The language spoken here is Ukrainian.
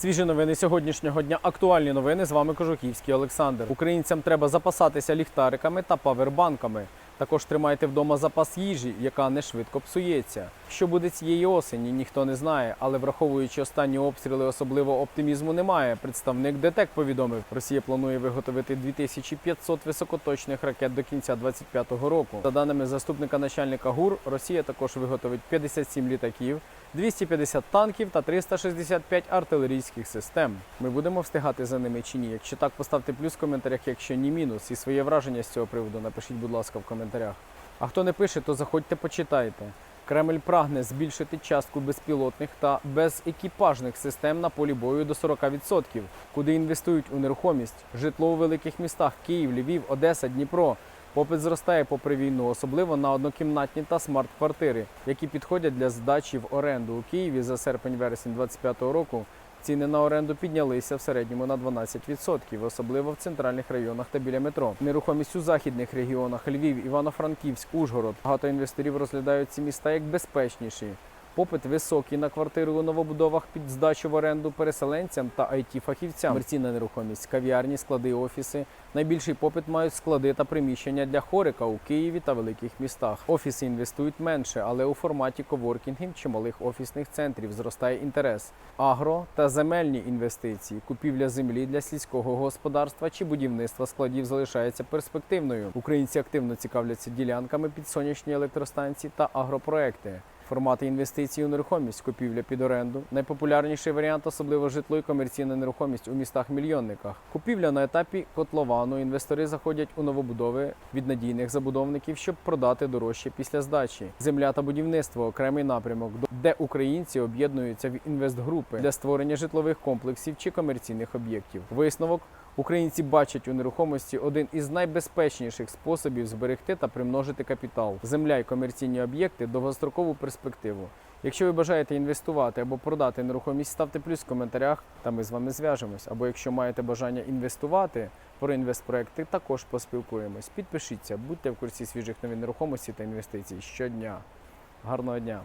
Свіжі новини сьогоднішнього дня. Актуальні новини. З вами Кожухівський Олександр. Українцям треба запасатися ліхтариками та павербанками. Також тримайте вдома запас їжі, яка не швидко псується. Що буде цієї осені, ніхто не знає, але враховуючи останні обстріли, особливо оптимізму немає. Представник ДТЕК повідомив, Росія планує виготовити 2500 високоточних ракет до кінця 2025 року. За даними заступника начальника ГУР, Росія також виготовить 57 літаків, 250 танків та 365 артилерійських систем. Ми будемо встигати за ними чи ні? Якщо так, поставте плюс в коментарях, якщо ні мінус. І своє враження з цього приводу напишіть, будь ласка, в коментарях. А хто не пише, то заходьте, почитайте. Кремль прагне збільшити частку безпілотних та безекіпажних систем на полі бою до 40%, куди інвестують у нерухомість, житло у великих містах Київ, Львів, Одеса, Дніпро. Попит зростає попри війну, особливо на однокімнатні та смарт-квартири, які підходять для здачі в оренду у Києві за серпень-вересень 2025 року. Ціни на оренду піднялися в середньому на 12%, особливо в центральних районах та біля метро. Нерухомість у західних регіонах Львів, Івано-Франківськ, Ужгород. Багато інвесторів розглядають ці міста як безпечніші. Попит високий на квартири у новобудовах під здачу в оренду переселенцям та it фахівцям Комерційна нерухомість, кав'ярні, склади, офіси. Найбільший попит мають склади та приміщення для хорика у Києві та великих містах. Офіси інвестують менше, але у форматі коворкінгів чи малих офісних центрів зростає інтерес. Агро та земельні інвестиції, купівля землі для сільського господарства чи будівництва складів залишається перспективною. Українці активно цікавляться ділянками під сонячні електростанції та агропроекти. Формати інвестицій у нерухомість, купівля під оренду. Найпопулярніший варіант, особливо житло і комерційна нерухомість у містах-мільйонниках. Купівля на етапі котловану. Інвестори заходять у новобудови від надійних забудовників, щоб продати дорожче після здачі. Земля та будівництво окремий напрямок, де українці об'єднуються в інвестгрупи для створення житлових комплексів чи комерційних об'єктів. Висновок Українці бачать у нерухомості один із найбезпечніших способів зберегти та примножити капітал. Земля і комерційні об'єкти довгострокову перспективу. Якщо ви бажаєте інвестувати або продати нерухомість, ставте плюс в коментарях, та ми з вами зв'яжемось. Або якщо маєте бажання інвестувати про інвестпроекти, також поспілкуємось. Підпишіться, будьте в курсі свіжих новин нерухомості та інвестицій щодня. Гарного дня!